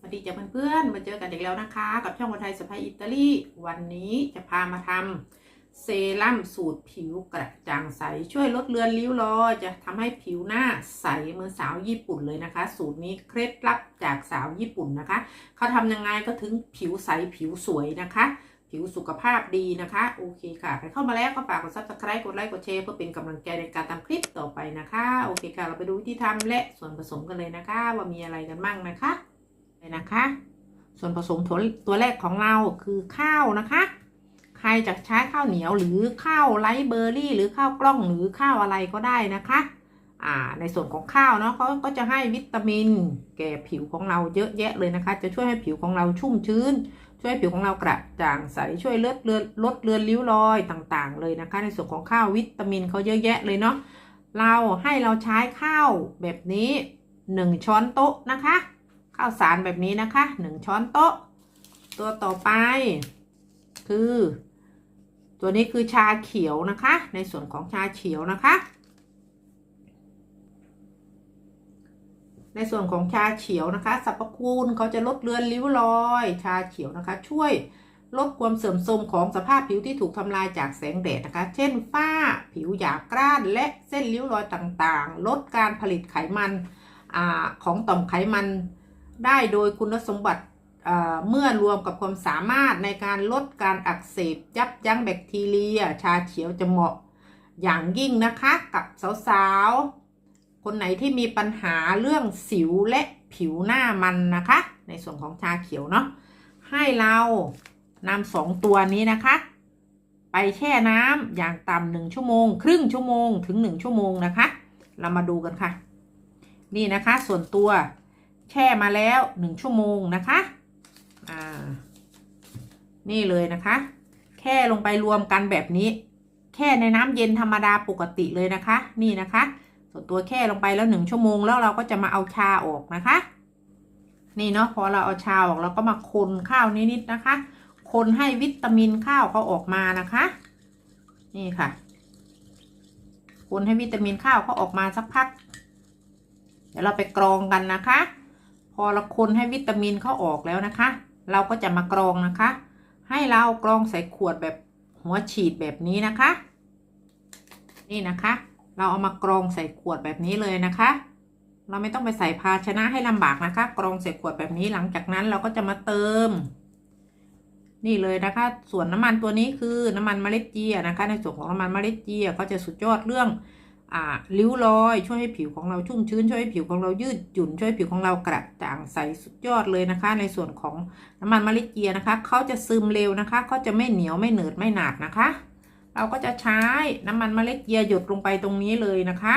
สวัสดีเจ้าเพื่อนมาเจอกันอีกแล้วนะคะ กับช่องวันไทยสะพายอิตาลีวันนี้จะพามาทำเซรั่มสูตรผิวกระจ่างใส ช่วยลดเลือนริ้วรอยจะทำให้ผิวหน้าใสเหมือนสาวญี่ปุ่นเลยนะคะ สูตรนี้เคล็ดลับจากสาวญี่ปุ่นนะคะเขาทำยังไงก็ถึงผิวใสผิวสวยนะคะผิวสุขภาพดีนะคะ โอเคค่ะ ใครเข้ามาแล้วก็ฝากกด subscribe กดไลค์กดแชร์เพื่อเป็นกำลังใจในการทำคลิปต่อไปนะคะ โอเคค่ะ เราไปดูวิธีทำและส่วนผสมกันเลยนะคะ ว่ามีอะไรกันบ้างนะคะ เลยนะคะ ส่วนผสมตัวตัวแรกของเราคือข้าวนะคะ ใครจะใช้ข้าวเหนียวหรือข้าวไรเบอร์รี่ หรือข้าวกล้องหรือข้าวอะไรก็ได้นะคะ อ่า ในส่วนของข้าวเนาะเขาก็จะให้วิตามิน แก่ผิวของเราเยอะแยะเลยนะคะ จะช่วยให้ผิวของเราชุ่มชื้น ช่วยให้ผิวของเรากระจ่างใส ช่วยเลือดเลือนลดเลือนริ้วรอยต่างๆ เลยนะคะ ในส่วนของข้าววิตามินเขาเยอะแยะเลยเนาะ เราให้เราใช้ข้าวแบบนี้หนึ่งช้อนโต๊ะนะคะ ข้าวสารแบบนี้นะคะหนึ่งช้อนโต๊ะ ตัวต่อไป คือ ตัวนี้คือชาเขียวนะคะ ในส่วนของชาเขียวนะคะ ในส่วนของชาเขียวนะคะสรรพคุณเขาจะลดเลือนริ้วรอย ชาเขียวนะคะ ช่วยลดความเสื่อมโทรมของสภาพผิวที่ถูกทำลายจากแสงแดดนะคะ เช่นฝ้าผิวหยาบกร้านและเส้นริ้วรอยต่างๆ ลดการผลิตไขมันอของต่อมไขมัน ได้โดยคุณสมบัติเมื่อรวมกับความสามารถในการลดการอักเสบยับยั้งแบคทีเรีย ชาเขียวจะเหมาะอย่างยิ่งนะคะกับสาวๆ คนไหนที่มีปัญหาเรื่องสิวและผิวหน้ามันนะคะ ในส่วนของชาเขียวเนาะให้เรานำสองตัวนี้นะคะ ไปแช่น้ำอย่างต่ำหนึ่งชั่วโมง ครึ่งชั่วโมงถึงหนึ่งชั่วโมงนะคะ เรามาดูกันค่ะ นี่นะคะส่วนตัว แช่มาแล้วหนึ่งชั่วโมงนะคะอ่านี่เลยนะคะ แค่ลงไปรวมกันแบบนี้ แค่ในน้ำเย็นธรรมดาปกติเลยนะคะ นี่นะคะ ส่วนตัวแค่ลงไปแล้วหนึ่งชั่วโมงแล้วเราก็จะมาเอาชาออกนะคะ นี่เนาะพอเราเอาชาออกเราก็มาคนข้าวนิดๆนะคะ คนให้วิตามินข้าวเขาออกมานะคะ นี่ค่ะ คนให้วิตามินข้าวเขาออกมาสักพัก เดี๋ยวเราไปกรองกันนะคะ พอเราคนให้วิตามินเขาออกแล้วนะคะ เราก็จะมากรองนะคะ ให้เรากรองใส่ขวดแบบหัวฉีดแบบนี้นะคะ นี่นะคะ เราเอามากรองใส่ขวดแบบนี้เลยนะคะ เราไม่ต้องไปใส่ภาชนะให้ลำบากนะคะ กรองใส่ขวดแบบนี้หลังจากนั้นเราก็จะมาเติม นี่เลยนะคะ ส่วนน้ำมันตัวนี้คือน้ำมันมะเมล็ดเจียนะคะ ในส่วนของน้ำมันมะเมล็ดเจียเขาจะสุดยอดเรื่อง ริ้วรอยช่วยให้ผิวของเราชุ่มชื้นช่วยให้ผิวของเรายืดหยุ่นช่วยผิวของเรากระจ่างใสสุดยอดเลยนะคะ ในส่วนของน้ำมันมะลิเจียนะคะเขาจะซึมเร็วนะคะเขาจะไม่เหนียวไม่เหนืดไม่หนาดนะคะ เราก็จะใช้น้ำมันมะลิเจียหยดลงไปตรงนี้เลยนะคะ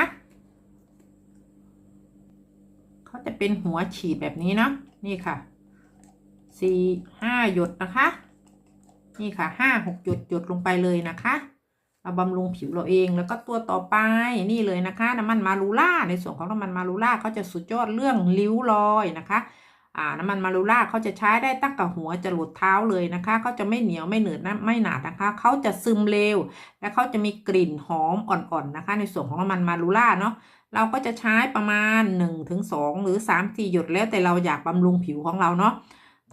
เขาจะเป็นหัวฉีดแบบนี้เนาะนี่ค่ะสี่ห้าหยดนะคะ นี่ค่ะห้าหกหยดหยดลงไปเลยนะคะ เราบำรุงผิวเราเอง แล้วก็ตัวต่อไปนี่เลยนะคะน้ำมันมารูล่าในส่วนของน้ำมันมารูล่าเขาจะสุดยอดเรื่องริ้วรอยนะคะอ่าน้ำมันมารูล่าเขาจะใช้ได้ตั้งแต่หัวจรดเท้าเลยนะคะเขาจะไม่เหนียวไม่เหนืดนะไม่หนาดนะคะเขาจะซึมเร็ว และเขาจะมีกลิ่นหอมอ่อนๆนะคะ ในส่วนของน้ำมันมารูล่าเนาะเราก็จะใช้ประมาณ 1-2ถึงหรือ 3 4 หยดแล้วแต่เราอยากบำรุงผิวของเราเนาะ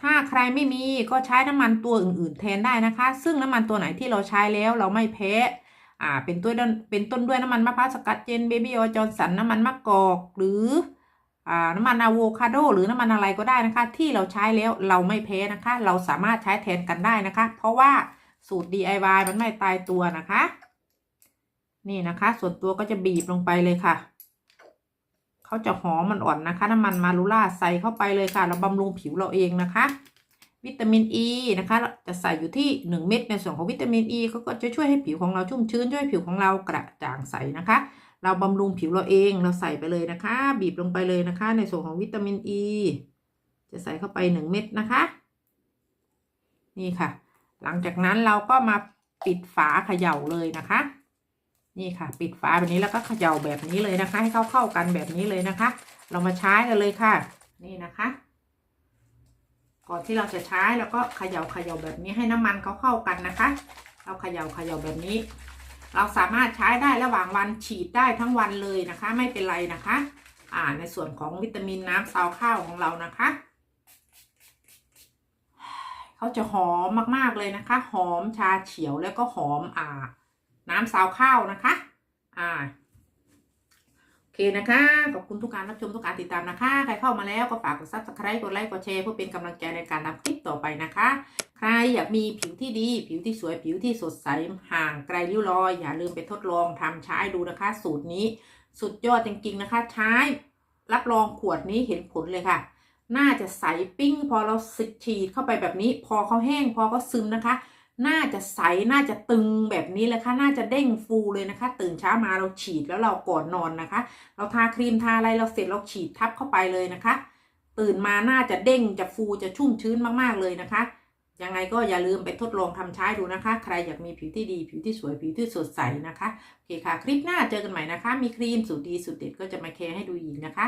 ถ้าใครไม่มีก็ใช้น้ำมันตัวอื่นๆ แทนได้นะคะ ซึ่งน้ำมันตัวไหนที่เราใช้แล้วเราไม่แพ้อ่าเป็นตัวเป็นต้นด้วยน้ำมันมะพร้าวสกัดเจนเบบี้ออยจอนสันน้ำมันมะกอกหรืออ่าน้ำมันอะโวคาโดหรือน้ำมันอะไรก็ได้นะคะ ที่เราใช้แล้วเราไม่แพ้นะคะ เราสามารถใช้แทนกันได้นะคะ เพราะว่าสูตร DIY มันไม่ตายตัวนะคะ นี่นะคะ ส่วนตัวก็จะบีบลงไปเลยค่ะ เขาจะหอมมันอ่อนนะคะ น้ำมันมารูล่าใส่เข้าไปเลยค่ะ เราบำรุงผิวเราเองนะคะ วิตามินอ e ีนะคะ จะใส่อยู่ที่ 1 เม็ดในส่วนของวิตามินอ e ีก็จะช่วยให้ผิวของเราชุ่มชื้นช่วยผิวของเรากระจ่างใสนะคะ เราบำรุงผิวเราเองเราใส่ไปเลยนะคะ บีบลงไปเลยนะคะ ในส่วนของวิตามินอ e, ีจะใส่เข้าไป 1 เม็ดนะคะ นี่ค่ะ หลังจากนั้นเราก็มาปิดฝาเขย่าเลยนะคะ นี่ค่ะ ปิดฝาแบบนี้แล้วก็เขย่าแบบนี้เลยนะคะ ให้เข้าเข้ากันแบบนี้เลยนะคะ เรามาใช้กันเลยค่ะ นี่นะคะ ก่อนที่เราจะใช้แล้วก็เขย่าเขย่าแบบนี้ให้น้ำมันเขาเข้ากันนะคะ เราเขย่าเขย่าแบบนี้ เราสามารถใช้ได้ระหว่างวันฉีดได้ทั้งวันเลยนะคะ ไม่เป็นไรนะคะ อ่าในส่วนของวิตามินน้ำซาวข้าวของเรานะคะเขาจะหอมมากๆเลยนะคะ หอมชาเขียวแล้วก็หอมอ่า น้ำซาวข้าวนะคะ อ่าโอเคนะคะ ขอบคุณทุกการรับชมทุกการติดตามนะคะ ใครเข้ามาแล้วก็ฝากกด subscribe กดไลค์กดแชร์เพื่อเป็นกำลังใจในการทำคลิปต่อไปนะคะ ใครอยากมีผิวที่ดี ผิวที่สวยผิวที่สดใสห่างไกลริ้วรอย อย่าลืมไปทดลองทำใช้ดูนะคะ สูตรนี้ สุดยอดจริงๆนะคะ ใช้รับรองขวดนี้เห็นผลเลยค่ะ น่าจะใสปิ้ง พอเราสิฉีดเข้าไปแบบนี้ พอเขาแห้งพอเขาซึมนะคะ น่าจะใสน่าจะตึงแบบนี้เลยค่ะ น่าจะเด้งฟูเลยนะคะ ตื่นเช้ามาเราฉีดแล้วเราก่อนนอนนะคะ เราทาครีมทาอะไรเราเสร็จเราฉีดทับเข้าไปเลยนะคะ ตื่นมาน่าจะเด้งจะฟูจะชุ่มชื้นมากๆเลยนะคะ ยังไงก็อย่าลืมไปทดลองทำใช้ดูนะคะ ใครอยากมีผิวที่ดีผิวที่สวยผิวที่สดใสนะคะโอเคค่ะ คลิปหน้าเจอกันใหม่นะคะ มีครีมสูตรดีสูตรเด็ดก็จะมาแชร์ให้ดูอีกนะคะ